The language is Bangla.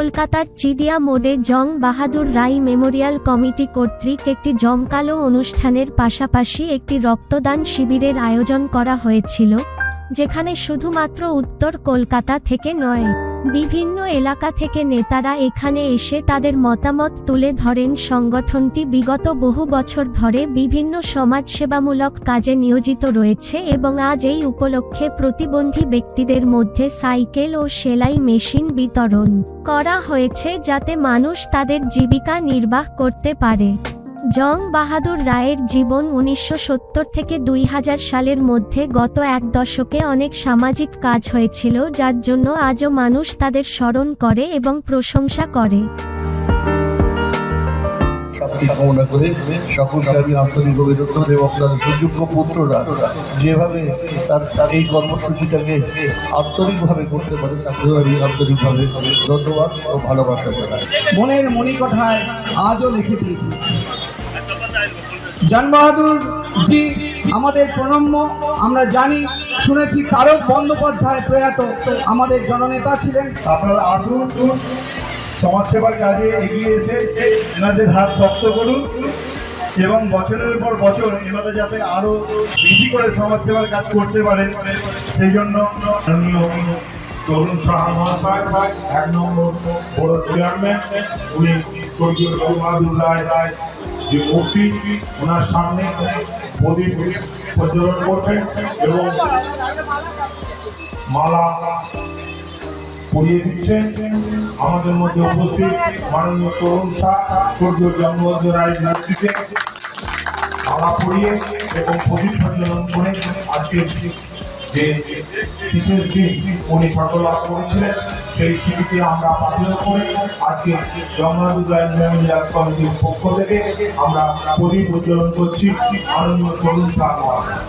কলকাতার চিদিয়া মোড়ে জং বাহাদুর রাই মেমোরিয়াল কমিটি কর্তৃক একটি জমকালো অনুষ্ঠানের পাশাপাশি একটি রক্তদান শিবিরের আয়োজন করা হয়েছিল। যেখানে শুধুমাত্র উত্তর কলকাতা থেকে নয়, বিভিন্ন এলাকা থেকে নেতারা এখানে এসে তাদের মতামত তুলে ধরেন। সংগঠনটি বিগত বহু বছর ধরে বিভিন্ন সমাজসেবামূলক কাজে নিয়োজিত রয়েছে এবং আজ এই উপলক্ষে প্রতিবন্ধী ব্যক্তিদের মধ্যে সাইকেল ও সেলাই মেশিন বিতরণ করা হয়েছে যাতে মানুষ তাদের জীবিকা নির্বাহ করতে পারে। জং বাহাদুর রায়ের জীবন উনিশশো সত্তর থেকে দুই হাজার সালের মধ্যে গত এক দশকে অনেক সামাজিক কাজ হয়েছিল যার জন্য আজও মানুষ তাদের স্মরণ করে এবং প্রশংসা করে। কামনা করে সকলকে আমি আন্তরিক অভিনন্দন এবং তার সুযোগ্য পুত্ররা যেভাবে তার তার এই কর্মসূচিটাকে আন্তরিকভাবে করতে পারে তাকেও আমি আন্তরিকভাবে ধন্যবাদ ও ভালোবাসা জানাই। মনের মণিকঠায় আজও লিখে দিয়েছি। জন বাহাদুর জি, আমাদের প্রণম্য, আমরা জানি, শুনেছি তারক বন্দ্যোপাধ্যায় প্রয়াত, আমাদের জননেতা ছিলেন। আপনারা আসুন সমাজসেবার কাজে এগিয়ে এসে এনাদের হাত শক্ত করুন এবং বছরের পর বছর এনারা যাতে আরও বেশি করে সমাজসেবার কাজ করতে পারে সেই জন্য তরুণ সাহা মহাশয়, এক নম্বর বড় চেয়ারম্যান, উনি রঘু বাহাদুর রায় রায় যে মূর্তি ওনার সামনে প্রদীপ প্রজ্বলন করবেন এবং মালা পরিয়ে দিচ্ছেন আমাদের মধ্যে উপস্থিত মাননীয় তরুণ শাহ স্বর্গীয় জন্মবন্ধ রায়ের নেতৃত্বে মালা পরিয়ে এবং প্রদীপ প্রজ্বলন করে আজকে যে বিশেষ দিন উনি সফল লাভ করেছিলেন, সেই স্মৃতিকে আমরা পালন করে আজকে রায় মেমোরিয়াল কমিটির পক্ষ থেকে আমরা প্রদীপ উজ্জ্বলন করছি। আনন্দ তরুণ শাহ মহাশয়।